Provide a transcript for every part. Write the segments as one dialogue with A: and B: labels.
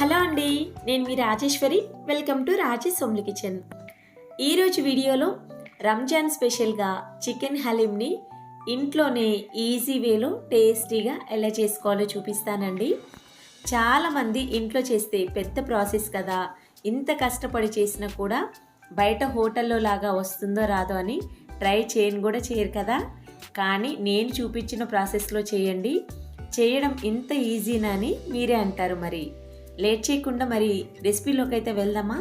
A: Hello అండి నేను మీ Rajeshwari. Welcome to Rajesh Somli kitchen. ఈరోజు వీడియోలో రంజాన్ స్పెషల్గా చికెన్ హలీంని ఇంట్లోనే ఈజీ వేలో టేస్టీగా ఎలా చేసుకోవాలో చూపిస్తానండి. చాలామంది ఇంట్లో చేస్తే పెద్ద ప్రాసెస్ కదా ఇంత కష్టపడి చేసినా కూడా బయట హోటల్లో లాగా వస్తుందో రాదో అని ట్రై చేయను కూడా చేయరు కదా. కానీ నేను చూపించిన ప్రాసెస్లో చేయండి. చేయడం ఇంత ఈజీనా అని మీరే అంటారు మరి. లేట్ చేయకుండా మరి రెసిపీలోకి అయితే వెళ్దామా?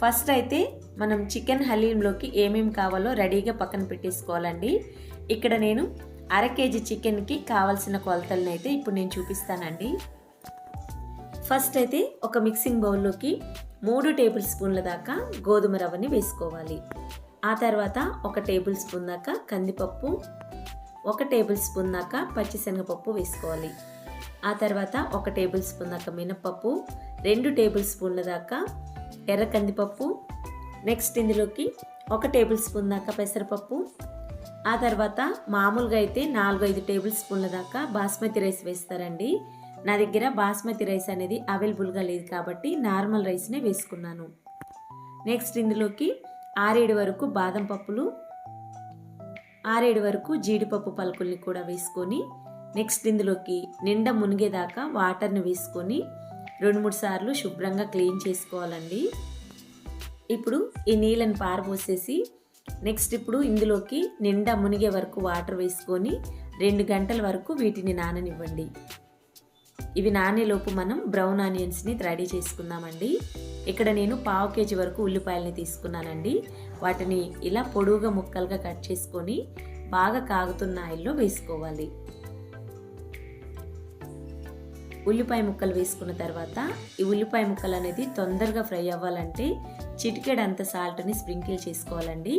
A: ఫస్ట్ అయితే మనం చికెన్ హలీంలోకి ఏమేమి కావాలో రెడీగా పక్కన పెట్టేసుకోవాలండి. ఇక్కడ నేను అర కేజీ చికెన్కి కావాల్సిన కొలతలను అయితే ఇప్పుడు నేను చూపిస్తానండి. ఫస్ట్ అయితే ఒక మిక్సింగ్ బౌల్లోకి మూడు టేబుల్ స్పూన్ల దాకా గోధుమ రవ్వని వేసుకోవాలి. ఆ తర్వాత ఒక టేబుల్ స్పూన్ దాకా కందిపప్పు ఒక టేబుల్ స్పూన్ దాకా పచ్చిశనగపప్పు వేసుకోవాలి. ఆ తర్వాత ఒక టేబుల్ స్పూన్ దాకా మినపప్పు రెండు టేబుల్ స్పూన్ల దాకా ఎర్ర కందిపప్పు నెక్స్ట్ ఇందులోకి ఒక టేబుల్ స్పూన్ దాకా పెసరపప్పు ఆ తర్వాత మామూలుగా అయితే నాలుగు ఐదు టేబుల్ స్పూన్ల దాకా బాస్మతి రైస్ వేస్తారండి. నా దగ్గర బాస్మతి రైస్ అనేది అవైలబుల్గా లేదు కాబట్టి నార్మల్ రైస్నే వేసుకున్నాను. నెక్స్ట్ ఇందులోకి ఆరేడు వరకు బాదం పప్పులు ఆరేడు వరకు జీడిపప్పు పలుకుల్ని కూడా వేసుకొని నెక్స్ట్ ఇందులోకి నిండా మునిగేదాకా వాటర్ని వేసుకొని రెండు మూడు సార్లు శుభ్రంగా క్లీన్ చేసుకోవాలండి. ఇప్పుడు ఈ నీళ్ళని పారబోసేసి నెక్స్ట్ ఇప్పుడు ఇందులోకి నిండా మునిగే వరకు వాటర్ వేసుకొని రెండు గంటల వరకు వీటిని నాననివ్వండి. ఇవి నానేలోపు మనం బ్రౌన్ ఆనియన్స్ని రెడీ చేసుకుందామండి. ఇక్కడ నేను పావు కేజీ వరకు ఉల్లిపాయలని తీసుకున్నానండి. వాటిని ఇలా పొడువుగా ముక్కలుగా కట్ చేసుకొని బాగా కాగుతున్న ఆయిల్లో వేసుకోవాలి. ఉల్లిపాయ ముక్కలు వేసుకున్న తర్వాత ఈ ఉల్లిపాయ ముక్కలు అనేది తొందరగా ఫ్రై అవ్వాలంటే చిటికెడంత సాల్ట్ని స్ప్రింకిల్ చేసుకోవాలండి.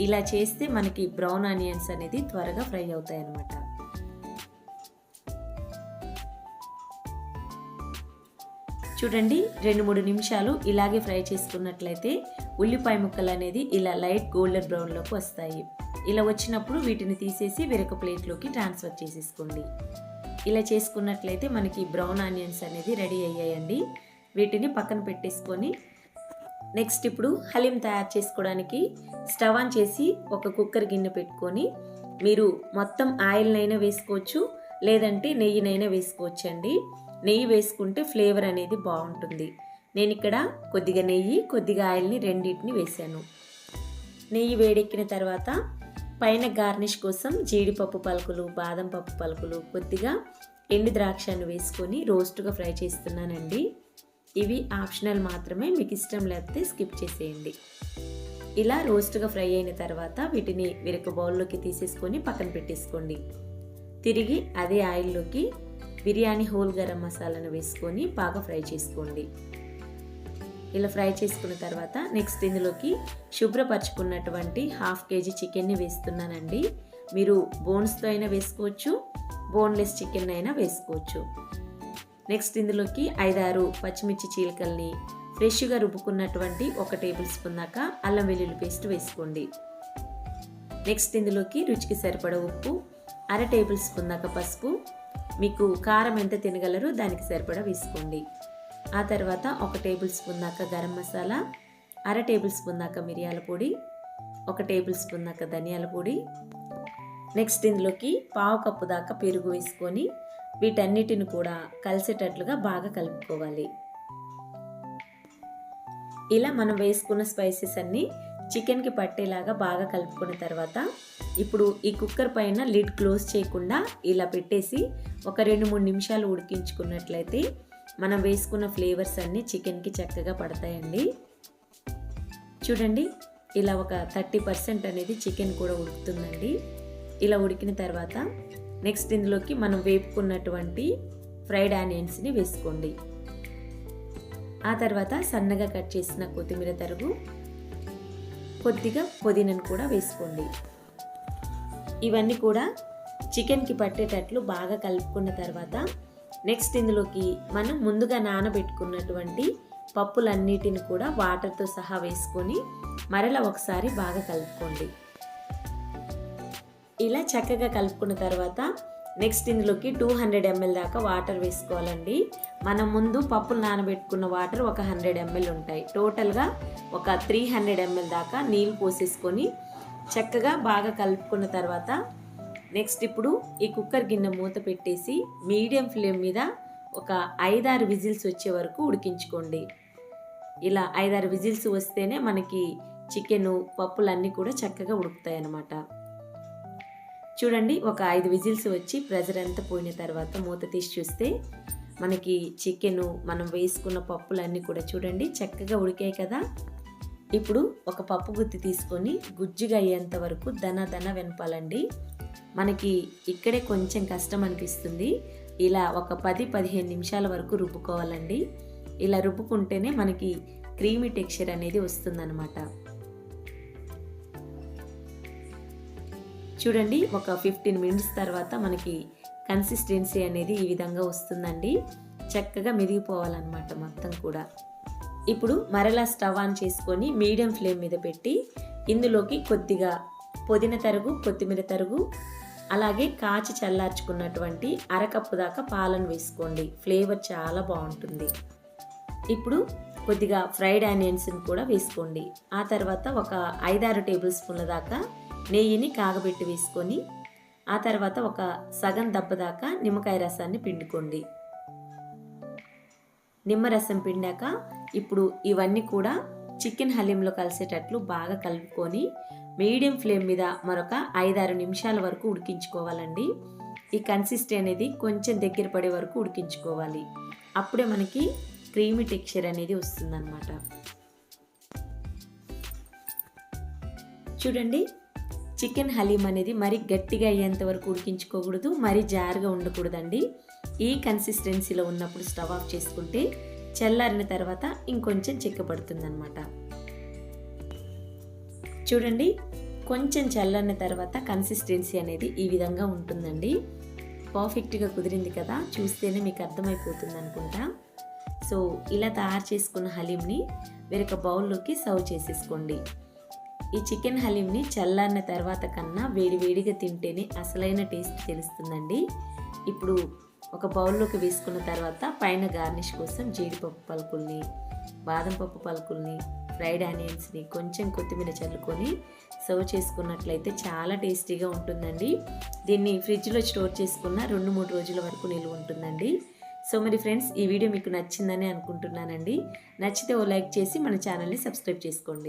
A: ఇలా చేస్తే మనకి బ్రౌన్ ఆనియన్స్ అనేది త్వరగా ఫ్రై అవుతాయి అన్నమాట చూడండి రెండు మూడు నిమిషాలు ఇలాగే ఫ్రై చేసుకున్నట్లయితే ఉల్లిపాయ ముక్కలు అనేది ఇలా లైట్ గోల్డెన్ బ్రౌన్లోకి వస్తాయి. ఇలా వచ్చినప్పుడు వీటిని తీసేసి వేరొక ప్లేట్లోకి ట్రాన్స్ఫర్ చేసేసుకోండి. ఇలా చేసుకున్నట్లయితే మనకి బ్రౌన్ ఆనియన్స్ అనేది రెడీ అయ్యాయండి. వీటిని పక్కన పెట్టేసుకొని నెక్స్ట్ ఇప్పుడు హలీం తయారు చేసుకోవడానికి స్టవ్ ఆన్ చేసి ఒక కుక్కర్ గిన్నె పెట్టుకొని మీరు మొత్తం ఆయిల్నైనా వేసుకోవచ్చు లేదంటే నెయ్యినైనా వేసుకోవచ్చు అండి నెయ్యి వేసుకుంటే ఫ్లేవర్ అనేది బాగుంటుంది. నేను ఇక్కడ కొద్దిగా నెయ్యి కొద్దిగా ఆయిల్ని రెండింటిని వేసాను నెయ్యి వేడెక్కిన తర్వాత పైన గార్నిష్ కోసం జీడిపప్పు పలుకులు బాదం పప్పు పలుకులు కొద్దిగా ఎండు ద్రాక్షను వేసుకొని రోస్ట్గా ఫ్రై చేస్తున్నానండి. ఇవి ఆప్షనల్ మాత్రమే. మీకు ఇష్టం లేకపోతే స్కిప్ చేసేయండి. ఇలా రోస్ట్గా ఫ్రై అయిన తర్వాత వీటిని వేరొక బౌల్లోకి తీసేసుకొని పక్కన పెట్టేసుకోండి. తిరిగి అదే ఆయిల్లోకి బిర్యానీ హోల్ గరం మసాలాను వేసుకొని బాగా ఫ్రై చేసుకోండి. ఇలా ఫ్రై చేసుకున్న తర్వాత నెక్స్ట్ ఇందులోకి శుభ్రపరచుకున్నటువంటి హాఫ్ కేజీ చికెన్ని వేస్తున్నానండి. మీరు బోన్స్తో అయినా వేసుకోవచ్చు బోన్లెస్ చికెన్ అయినా వేసుకోవచ్చు. నెక్స్ట్ ఇందులోకి ఐదారు పచ్చిమిర్చి చీలికల్ని ఫ్రెష్గా రుబ్బుకున్నటువంటి ఒక టేబుల్ స్పూన్ దాకా అల్లం వెల్లుల్లి పేస్ట్ వేసుకోండి. నెక్స్ట్ ఇందులోకి రుచికి సరిపడ ఉప్పు అర టేబుల్ స్పూన్ దాకా పసుపు మీకు కారం ఎంత తినగలరో దానికి సరిపడా వేసుకోండి. ఆ తర్వాత ఒక టేబుల్ స్పూన్ దాకా గరం మసాలా అర టేబుల్ స్పూన్ దాకా మిరియాల పొడి ఒక టేబుల్ స్పూన్ దాకా ధనియాల పొడి. నెక్స్ట్ ఇందులోకి పావు కప్పు దాకా పెరుగు వేసుకొని వీటన్నిటిని కూడా కలిసేటట్లుగా బాగా కలుపుకోవాలి. ఇలా మనం వేసుకున్న స్పైసెస్ అన్నీ చికెన్కి పట్టేలాగా బాగా కలుపుకున్న తర్వాత ఇప్పుడు ఈ కుక్కర్ పైన లిడ్ క్లోజ్ చేయకుండా ఇలా పెట్టేసి ఒక రెండు మూడు నిమిషాలు ఉడికించుకున్నట్లయితే మనం వేసుకున్న ఫ్లేవర్స్ అన్నీ చికెన్కి చక్కగా పడతాయండి. చూడండి ఇలా ఒక థర్టీ పర్సెంట్ అనేది చికెన్ కూడా ఉడుకుతుందండి. ఇలా ఉడికిన తర్వాత నెక్స్ట్ ఇందులోకి మనం వేపుకున్నటువంటి ఫ్రైడ్ ఆనియన్స్ని వేసుకోండి. ఆ తర్వాత సన్నగా కట్ చేసిన కొత్తిమీర తరుగు కొద్దిగా పుదీనను కూడా వేసుకోండి. ఇవన్నీ కూడా చికెన్కి పట్టేటట్లు బాగా కలుపుకున్న తర్వాత నెక్స్ట్ ఇందులోకి మనం ముందుగా నానబెట్టుకున్నటువంటి పప్పులన్నిటిని కూడా వాటర్తో సహా వేసుకొని మరలా ఒకసారి బాగా కలుపుకోండి. ఇలా చక్కగా కలుపుకున్న తర్వాత నెక్స్ట్ ఇందులోకి టూ హండ్రెడ్ ఎంఎల్ దాకా వాటర్ వేసుకోవాలండి. మనం ముందు పప్పులు నానబెట్టుకున్న వాటర్ ఒక హండ్రెడ్ ఎంఎల్ ఉంటాయి. టోటల్గా ఒక త్రీ హండ్రెడ్ ఎంఎల్ దాకా నీళ్ళు పోసేసుకొని చక్కగా బాగా కలుపుకున్న తర్వాత నెక్స్ట్ ఇప్పుడు ఈ కుక్కర్ గిన్నె మూత పెట్టేసి మీడియం ఫ్లేమ్ మీద ఒక ఐదారు విజిల్స్ వచ్చే వరకు ఉడికించుకోండి. ఇలా ఐదారు విజిల్స్ వస్తేనే మనకి చికెను పప్పులన్నీ కూడా చక్కగా ఉడుకుతాయి అన్నమాట చూడండి ఒక ఐదు విజిల్స్ వచ్చి ప్రెజర్ అంతా పోయిన తర్వాత మూత తీసి చూస్తే మనకి చికెను మనం వేసుకున్న పప్పులన్నీ కూడా చూడండి చక్కగా ఉడికాయి కదా. ఇప్పుడు ఒక పప్పు గుత్తి తీసుకొని గుజ్జుగా అయ్యేంత వరకు దన దన వెనపాలండి. మనకి ఇక్కడే కొంచెం కష్టం అనిపిస్తుంది. ఇలా ఒక పది పదిహేను నిమిషాల వరకు రుబ్బుకోవాలండి. ఇలా రుబ్బుకుంటేనే మనకి క్రీమీ టెక్స్చర్ అనేది వస్తుందన్నమాట. చూడండి ఒక ఫిఫ్టీన్ మినిట్స్ తర్వాత మనకి కన్సిస్టెన్సీ అనేది ఈ విధంగా వస్తుందండి. చక్కగా మెదిగిపోవాలన్నమాట మొత్తం కూడా. ఇప్పుడు మరలా స్టవ్ ఆన్ చేసుకొని మీడియం ఫ్లేమ్ మీద పెట్టి ఇందులోకి కొద్దిగా పుదీన తరుగు కొత్తిమీర తరుగు అలాగే కాచి చల్లార్చుకున్నటువంటి అరకప్పు దాకా పాలను వేసుకోండి. ఫ్లేవర్ చాలా బాగుంటుంది. ఇప్పుడు కొద్దిగా ఫ్రైడ్ ఆనియన్స్ని కూడా వేసుకోండి. ఆ తర్వాత ఒక ఐదారు టేబుల్ స్పూన్ల దాకా నెయ్యిని కాగబెట్టి వేసుకొని ఆ తర్వాత ఒక సగం దెబ్బ దాకా నిమ్మకాయ రసాన్ని పిండుకోండి. నిమ్మరసం పిండాక ఇప్పుడు ఇవన్నీ కూడా చికెన్ హలీంలో కలిసేటట్లు బాగా కలుపుకొని మీడియం ఫ్లేమ్ మీద మరొక ఐదారు నిమిషాల వరకు ఉడికించుకోవాలండి. ఈ కన్సిస్టెన్సీ అనేది కొంచెం దగ్గర పడే వరకు ఉడికించుకోవాలి. అప్పుడే మనకి క్రీమీ టెక్స్చర్ అనేది వస్తుందన్నమాట. చూడండి చికెన్ హలీం అనేది మరీ గట్టిగా అయ్యేంత వరకు ఉడికించుకోకూడదు మరీ జారుగా ఉండకూడదండి. ఈ కన్సిస్టెన్సీలో ఉన్నప్పుడు స్టవ్ ఆఫ్ చేసుకుంటే చల్లారిన తర్వాత ఇంకొంచెం చిక్కబడుతుందన్నమాట చూడండి కొంచెం చల్లన్న తర్వాత కన్సిస్టెన్సీ అనేది ఈ విధంగా ఉంటుందండి. పర్ఫెక్ట్గా కుదిరింది కదా చూస్తేనే మీకు అర్థమైపోతుంది అనుకుంటా. సో ఇలా తయారు చేసుకున్న హలీంని వేరొక బౌల్లోకి సర్వ్ చేసేసుకోండి. ఈ చికెన్ హలీంని చల్లారిన తర్వాత కన్నా వేడి వేడిగా తింటేనే అసలైన టేస్ట్ తెలుస్తుందండి. ఇప్పుడు ఒక బౌల్లోకి వేసుకున్న తర్వాత పైన గార్నిష్ కోసం జీడిపప్పు పలుకుల్ని బాదం పప్పు పలుకుల్ని ఫ్రైడ్ ఆనియన్స్ని కొంచెం కొత్తిమీర చల్లుకొని సర్వ్ చేసుకున్నట్లయితే చాలా టేస్టీగా ఉంటుందండి. దీన్ని ఫ్రిడ్జ్లో స్టోర్ చేసుకున్న రెండు మూడు రోజుల వరకు నిల్వ ఉంటుందండి. సో మరి ఫ్రెండ్స్ ఈ వీడియో మీకు నచ్చిందని అనుకుంటున్నానండి. నచ్చితే ఓ లైక్ చేసి మన ఛానల్ని సబ్స్క్రైబ్ చేసుకోండి.